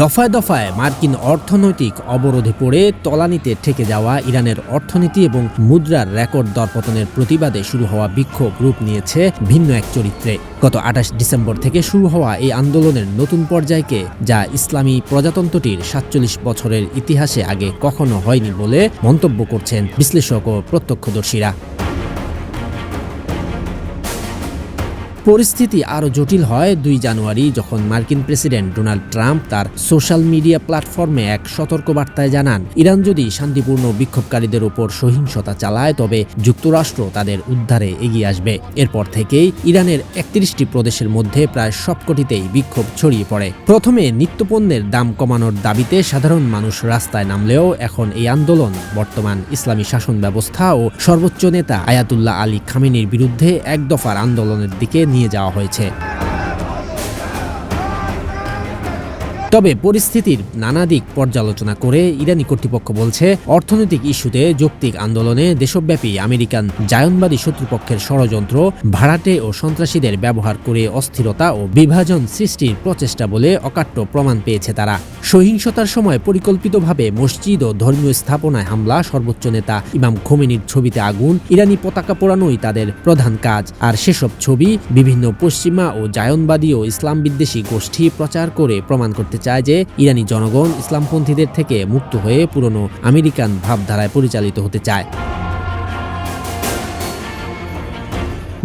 দফায় দফায় মার্কিন অর্থনৈতিক অবরোধে পড়ে তলানিতে ঠেকে যাওয়া ইরানের অর্থনীতি এবং মুদ্রার রেকর্ড দরপতনের প্রতিবাদে শুরু হওয়া বিক্ষোভ রূপ নিয়েছে ভিন্ন এক চরিত্রে। গত আঠাশ ডিসেম্বর থেকে শুরু হওয়া এই আন্দোলনের নতুন পর্যায়কে, যা ইসলামী প্রজাতন্ত্রটির সাতচল্লিশ বছরের ইতিহাসে আগে কখনো হয়নি বলে মন্তব্য করছেন বিশ্লেষক ও প্রত্যক্ষদর্শীরা। পরিস্থিতি আরও জটিল হয় দুই জানুয়ারি, যখন মার্কিন প্রেসিডেন্ট ডোনাল্ড ট্রাম্প তার সোশ্যাল মিডিয়া প্ল্যাটফর্মে এক সতর্কবার্তায় জানান, ইরান যদি শান্তিপূর্ণ বিক্ষোভকারীদের উপর সহিংসতা চালায়, তবে যুক্তরাষ্ট্র তাদের উদ্ধারে এগিয়ে আসবে। এরপর থেকেই ইরানের একত্রিশটি প্রদেশের মধ্যে প্রায় সবকটিতেই বিক্ষোভ ছড়িয়ে পড়ে। প্রথমে নিত্যপণ্যের দাম কমানোর দাবিতে সাধারণ মানুষ রাস্তায় নামলেও এখন এই আন্দোলন বর্তমান ইসলামী শাসন ব্যবস্থা ও সর্বোচ্চ নেতা আয়াতুল্লাহ আলী খামেনির বিরুদ্ধে এক দফার আন্দোলনের দিকে নিয়ে যাওয়া হয়েছে। তবে পরিস্থিতির নানা দিক পর্যালোচনা করে ইরানি কর্তৃপক্ষ বলছে, অর্থনৈতিক ইস্যুতে যৌক্তিক আন্দোলনে দেশব্যাপী আমেরিকান জায়নবাদী শত্রুপক্ষের ষড়যন্ত্র, ভাড়াটে ও সন্ত্রাসীদের ব্যবহার করে অস্থিরতা ও বিভাজন সৃষ্টির প্রচেষ্টা বলে অকাট্য প্রমাণ পেয়েছে তারা। সহিংসতার সময় পরিকল্পিতভাবে মসজিদ ও ধর্মীয় স্থাপনায় হামলা, সর্বোচ্চ নেতা ইমাম খোমেনির ছবিতে আগুন, ইরানি পতাকা পোড়ানোই তাদের প্রধান কাজ। আর সেসব ছবি বিভিন্ন পশ্চিমা ও জায়নবাদী ও ইসলাম বিদ্বেষী গোষ্ঠী প্রচার করে প্রমাণ করতে চায় যে ইরানি জনগণ ইসলামপন্থীদের থেকে মুক্ত হয়ে পুরনো আমেরিকান ভাবধারায় পরিচালিত হতে চায়।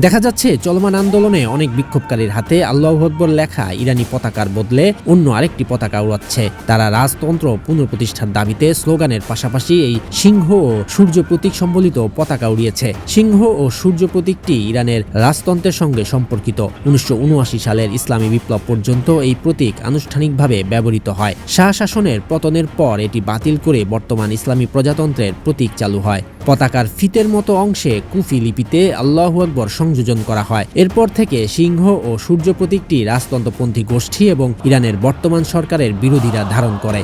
দেখা যাচ্ছে, চলমান আন্দোলনে অনেক বিক্ষোভকারীর হাতে আল্লাহ লেখা ইরানি পতাকার বদলে অন্য আরেকটি পতাকা উড়াচ্ছে। তারা রাজতন্ত্র পুনঃপ্রতিষ্ঠার দাবিতে স্লোগানের পাশাপাশি এই সিংহ ও সূর্য প্রতীক সম্বলিত পতাকা উড়িয়েছে। সিংহ ও সূর্য প্রতীকটি ইরানের রাজতন্ত্রের সঙ্গে সম্পর্কিত। উনিশশো উনআশি সালের ইসলামী বিপ্লব পর্যন্ত এই প্রতীক আনুষ্ঠানিকভাবে ব্যবহৃত হয়। শাহ শাসনের পতনের পর এটি বাতিল করে বর্তমান ইসলামী প্রজাতন্ত্রের প্রতীক চালু হয়। পতাকার ফিতের মতো অংশে কুফি লিপিতে আল্লাহ আকবর সংযোজন করা হয়। এরপর থেকে সিংহ ও সূর্য প্রতীকটি রাজতন্ত্রপন্থী গোষ্ঠী এবং ইরানের বর্তমান সরকারের বিরোধীরা ধারণ করে।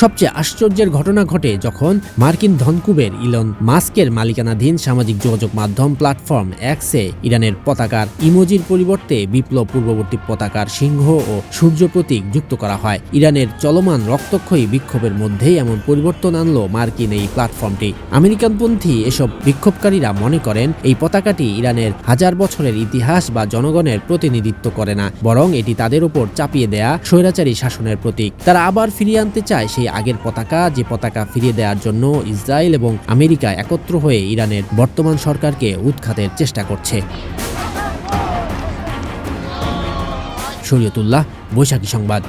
সবচেয়ে আশ্চর্যের ঘটনা ঘটে যখন মার্কিন ধনকুবের ইলন মাস্কের মালিকানাধীন সামাজিক যোগাযোগ মাধ্যম প্ল্যাটফর্ম এক্সে ইরানের পতাকার ইমোজির পরিবর্তে বিপ্লব পূর্ববর্তী পতাকার সিংহ ও সূর্য প্রতীক যুক্ত করা হয়। ইরানের চলমান রক্তক্ষয়ী বিক্ষোভের মধ্যেই এমন পরিবর্তন আনলো মার্কিন এই প্ল্যাটফর্মটি। আমেরিকানপন্থী এসব বিক্ষোভকারীরা মনে করেন, এই পতাকাটি ইরানের হাজার বছরের ইতিহাস বা জনগণের প্রতিনিধিত্ব করে না, বরং এটি তাদের উপর চাপিয়ে দেয়া স্বৈরাচারী শাসনের প্রতীক। তারা আবার ফিরিয়ে আনতে চায় সেই আগের পতাকা, যে পতাকা ফিরিয়ে দেওয়ার জন্য ইসরায়েল এবং আমেরিকা একত্র হয়ে ইরানের বর্তমান সরকারকে উৎখাতের চেষ্টা করছে। শরীয়তুল্লাহ, বৈশাখী সংবাদ।